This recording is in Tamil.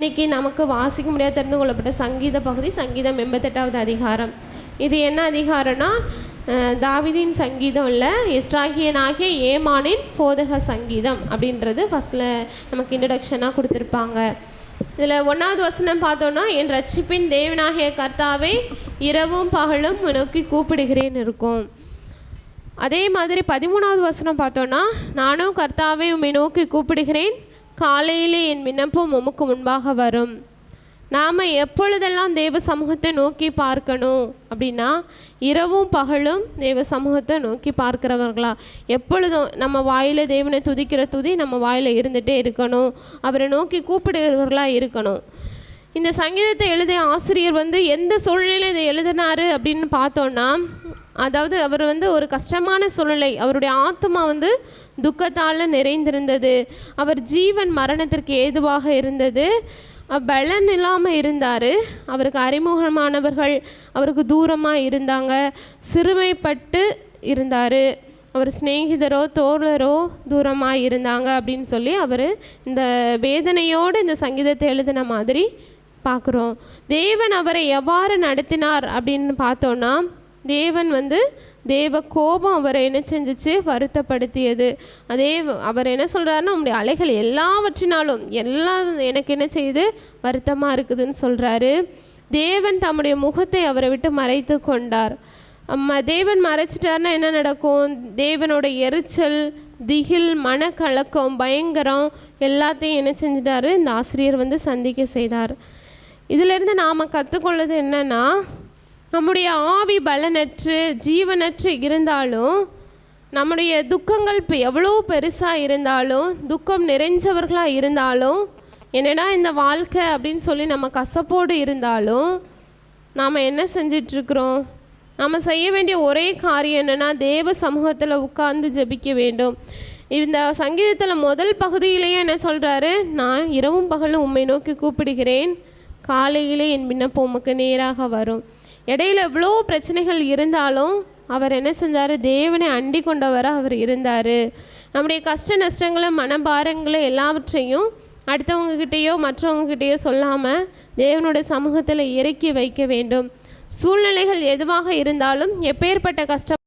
இன்னைக்கு நமக்கு வாசிக்க முடியாத தெரிந்து கொள்ளப்பட்ட சங்கீத பகுதி சங்கீதம் எண்பத்தெட்டாவது அதிகாரம். இது என்ன அதிகாரம்னா தாவிதின் சங்கீதம் இல்லை எஸ்ராகியனாகிய ஏமானின் போதக சங்கீதம் அப்படின்றது ஃபஸ்ட்டில் நமக்கு இன்ட்ரடக்ஷனாக கொடுத்துருப்பாங்க. இதில் ஒன்றாவது வசனம் பார்த்தோன்னா என் ரட்சிப்பின் தேவனாகிய கர்த்தாவை இரவும் பகலும் நோக்கி கூப்பிடுகிறேன் இருக்கும். அதே மாதிரி பதிமூணாவது வசனம் பார்த்தோன்னா நானும் கர்த்தாவை உம்மை நோக்கி கூப்பிடுகிறேன் காலையிலே என் விண்ணப்பம் உமக்கு முன்பாக வரும். நாம் எப்பொழுதெல்லாம் தேவ சமூகத்தை நோக்கி பார்க்கணும்? அப்படின்னா இரவும் பகலும் தேவ சமூகத்தை நோக்கி பார்க்குறவர்களா? எப்பொழுதும் நம்ம வாயில் தேவனை துதிக்கிற துதி நம்ம வாயில் இருந்துகிட்டே இருக்கணும். அவரை நோக்கி கூப்பிடுகிறவர்களாக இருக்கணும். இந்த சங்கீதத்தை எழுதிய ஆசிரியர் வந்து எந்த சூழ்நிலையில் இதை எழுதினாரு அப்படின்னு பார்த்தோன்னா அதாவது அவர் வந்து ஒரு கஷ்டமான சூழ்நிலை. அவருடைய ஆத்மா வந்து துக்கத்தால் நிறைந்திருந்தது. அவர் ஜீவன் மரணத்திற்கு ஏதுவாக இருந்தது. பலன் இல்லாமல் இருந்தார். அவருக்கு அறிமுகமானவர்கள் அவருக்கு தூரமாக இருந்தாங்க. சிறுமைப்பட்டு இருந்தார். அவர் சிநேகிதரோ தோழரோ தூரமாக இருந்தாங்க அப்படின்னு சொல்லி அவர் இந்த வேதனையோடு இந்த சங்கீதத்தை எழுதின மாதிரி பார்க்குறோம். தேவன் அவரை எவ்வாறு நடத்தினார் அப்படின்னு பார்த்தோன்னா தேவன் வந்து தேவ கோபம் அவரை என்ன செஞ்சிச்சு? வருத்தப்படுத்தியது. அதே அவர் என்ன சொல்கிறாருன்னா உங்களுடைய அலைகள் எல்லாவற்றினாலும் எல்லாம் எனக்கு என்ன செய்யுது? வருத்தமாக இருக்குதுன்னு சொல்கிறாரு தேவன் தம்முடைய முகத்தை அவரை விட்டு மறைத்து கொண்டார். தேவன் மறைச்சிட்டாருன்னா என்ன நடக்கும்? தேவனோட எரிச்சல் திகில் மனக்கலக்கம் பயங்கரம் எல்லாத்தையும் என்ன செஞ்சிட்டாரு? இந்த ஆசிரியர் வந்து சந்திக்க செய்தார். இதிலிருந்து நாம் கற்றுக்கொள்ளது என்னன்னா நம்முடைய ஆவி பலனற்று ஜீவனற்று இருந்தாலும் நம்முடைய துக்கங்கள் இப்போ எவ்வளோ பெருசாக இருந்தாலும் துக்கம் நிறைஞ்சவர்களாக இருந்தாலும் என்னடா இந்த வாழ்க்கை அப்படின்னு சொல்லி நம்ம கசப்போடு இருந்தாலும் நாம் என்ன செஞ்சிட்ருக்குறோம்? நாம் செய்ய வேண்டிய ஒரே காரியம் என்னென்னா தேவ சமூகத்தில் உட்கார்ந்து ஜெபிக்க வேண்டும். இந்த சங்கீதத்தில் முதல் பகுதியிலேயே என்ன சொல்கிறாரு நான் இரவும் பகலும் உம்மை நோக்கி கூப்பிடுகிறேன். காலையிலே என் விண்ணப்பம் உமக்கு நேராக வரும். இடையில எவ்வளோ பிரச்சனைகள் இருந்தாலும் அவர் என்ன செஞ்சார்? தேவனை அண்டி கொண்டவராக அவர் இருந்தார். நம்முடைய கஷ்ட நஷ்டங்களை மனபாரங்களை எல்லாவற்றையும் அடுத்தவங்கக்கிட்டேயோ மற்றவங்கக்கிட்டேயோ சொல்லாமல் தேவனுடைய சமூகத்தில் இறக்கி வைக்க வேண்டும். சூழ்நிலைகள் எதுவாக இருந்தாலும் எப்பேற்பட்ட கஷ்டம்